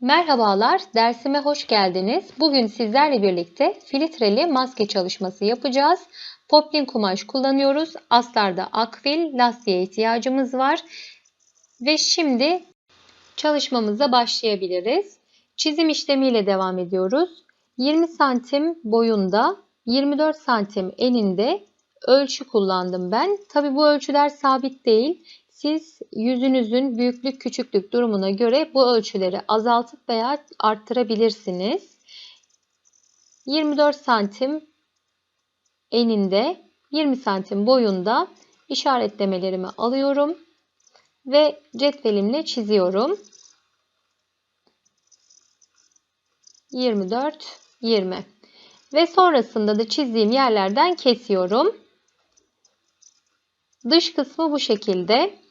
Merhabalar, dersime hoş geldiniz. Bugün sizlerle birlikte filtreli maske çalışması yapacağız. Poplin kumaş kullanıyoruz. Aslarda akvil, lastiğe ihtiyacımız var. Ve şimdi çalışmamıza başlayabiliriz. Çizim işlemiyle devam ediyoruz. 20 santim boyunda, 24 santim eninde ölçü kullandım ben. Tabi bu ölçüler sabit değil. Siz yüzünüzün büyüklük küçüklük durumuna göre bu ölçüleri azaltıp veya arttırabilirsiniz. 24 santim eninde 20 santim boyunda işaretlemelerimi alıyorum ve cetvelimle çiziyorum. 24 20 ve sonrasında da çizdiğim yerlerden kesiyorum. Dış kısmı bu şekilde.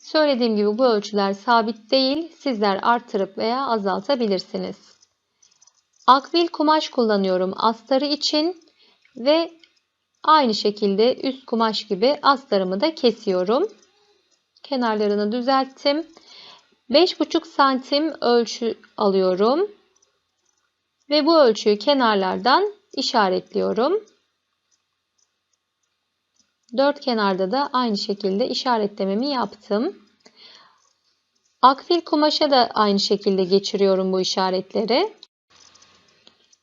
Söylediğim gibi bu ölçüler sabit değil. Sizler arttırıp veya azaltabilirsiniz. Akvil kumaş kullanıyorum astarı için ve aynı şekilde üst kumaş gibi astarımı da kesiyorum. Kenarlarını düzelttim. 5,5 santim ölçü alıyorum. Ve bu ölçüyü kenarlardan işaretliyorum. Dört kenarda da aynı şekilde işaretlememi yaptım. Akfil kumaşa da aynı şekilde geçiriyorum bu işaretleri.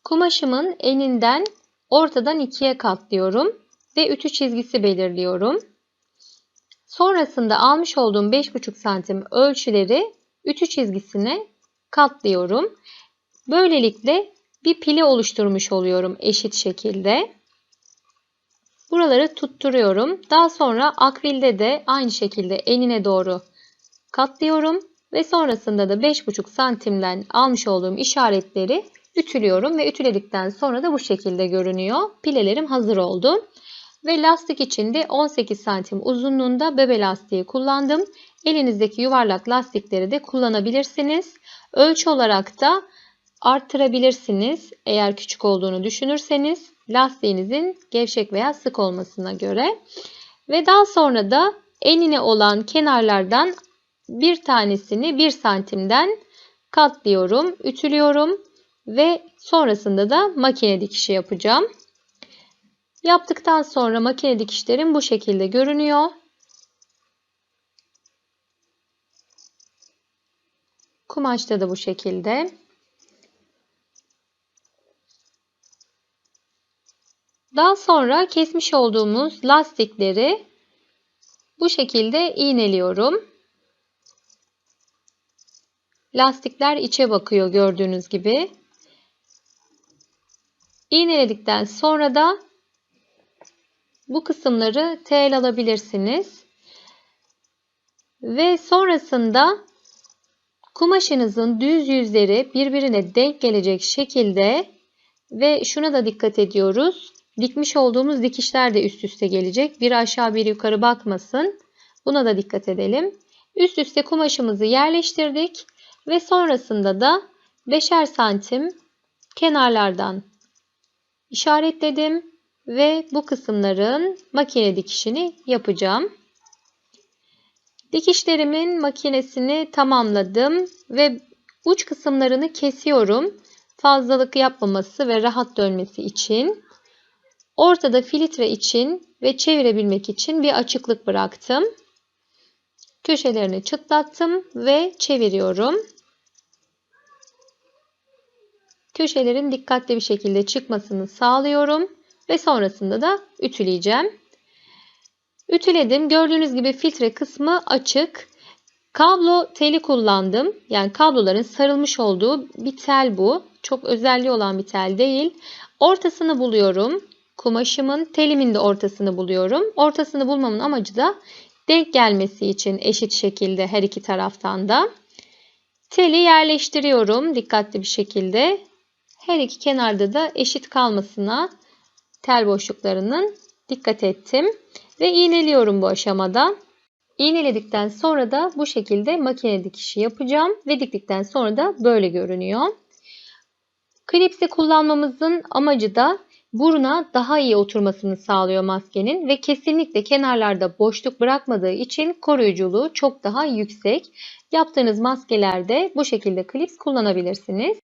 Kumaşımın eninden ortadan ikiye katlıyorum ve ütü çizgisi belirliyorum. Sonrasında almış olduğum 5,5 santim ölçüleri ütü çizgisine katlıyorum. Böylelikle bir pili oluşturmuş oluyorum eşit şekilde. Buraları tutturuyorum. Daha sonra akrilde de aynı şekilde enine doğru katlıyorum. Ve sonrasında da 5,5 santimden almış olduğum işaretleri ütülüyorum. Ve ütüledikten sonra da bu şekilde görünüyor. Pilelerim hazır oldu. Ve lastik için de 18 santim uzunluğunda bebe lastiği kullandım. Elinizdeki yuvarlak lastikleri de kullanabilirsiniz. Ölçü olarak da arttırabilirsiniz eğer küçük olduğunu düşünürseniz lastiğinizin gevşek veya sık olmasına göre. Ve daha sonra da enine olan kenarlardan bir tanesini 1 santimden katlıyorum, ütülüyorum ve sonrasında da makine dikişi yapacağım. Yaptıktan sonra makine dikişlerim bu şekilde görünüyor. Kumaşta da bu şekilde. Daha sonra kesmiş olduğumuz lastikleri bu şekilde iğneliyorum. Lastikler içe bakıyor gördüğünüz gibi. İğneledikten sonra da bu kısımları tel alabilirsiniz. Ve sonrasında kumaşınızın düz yüzleri birbirine denk gelecek şekilde ve şuna da dikkat ediyoruz. Dikmiş olduğumuz dikişler de üst üste gelecek. Bir aşağı bir yukarı bakmasın. Buna da dikkat edelim. Üst üste kumaşımızı yerleştirdik. Ve sonrasında da 5'er santim kenarlardan işaretledim. Ve bu kısımların makine dikişini yapacağım. Dikişlerimin makinesini tamamladım ve uç kısımlarını kesiyorum. Fazlalık yapmaması ve rahat dönmesi için. Ortada filtre için ve çevirebilmek için bir açıklık bıraktım. Köşelerini çıtlattım ve çeviriyorum. Köşelerin dikkatli bir şekilde çıkmasını sağlıyorum ve sonrasında da ütüleyeceğim. Ütüledim. Gördüğünüz gibi filtre kısmı açık. Kablo teli kullandım. Yani kabloların sarılmış olduğu bir tel bu. Çok özelliği olan bir tel değil. Ortasını buluyorum kumaşımın telimin de ortasını buluyorum. Ortasını bulmamın amacı da denk gelmesi için eşit şekilde her iki taraftan da. Teli yerleştiriyorum dikkatli bir şekilde. Her iki kenarda da eşit kalmasına tel boşluklarının dikkat ettim. Ve iğneliyorum bu aşamada. İğneledikten sonra da bu şekilde makine dikişi yapacağım. Ve diktikten sonra da böyle görünüyor. Klipsi kullanmamızın amacı da buruna daha iyi oturmasını sağlıyor maskenin ve kesinlikle kenarlarda boşluk bırakmadığı için koruyuculuğu çok daha yüksek. Yaptığınız maskelerde bu şekilde klips kullanabilirsiniz.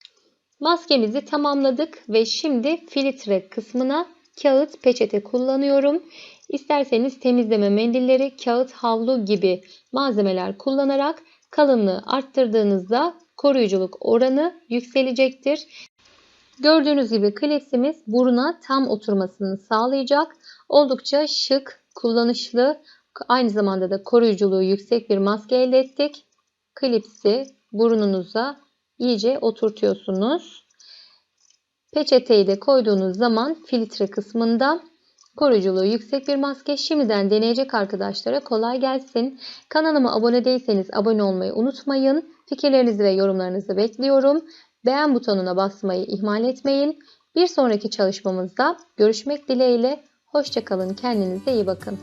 Maskemizi tamamladık ve şimdi filtre kısmına kağıt peçete kullanıyorum. İsterseniz temizleme mendilleri, kağıt havlu gibi malzemeler kullanarak kalınlığı arttırdığınızda koruyuculuk oranı yükselecektir. Gördüğünüz gibi klipsimiz buruna tam oturmasını sağlayacak. Oldukça şık, kullanışlı, aynı zamanda da koruyuculuğu yüksek bir maske elde ettik. Klipsi burununuza iyice oturtuyorsunuz. Peçeteyi de koyduğunuz zaman filtre kısmında koruyuculuğu yüksek bir maske. Şimdiden deneyecek arkadaşlara kolay gelsin. Kanalıma abone değilseniz abone olmayı unutmayın. Fikirlerinizi ve yorumlarınızı bekliyorum. Beğen butonuna basmayı ihmal etmeyin. Bir sonraki çalışmamızda görüşmek dileğiyle. Hoşçakalın. Kendinize iyi bakın.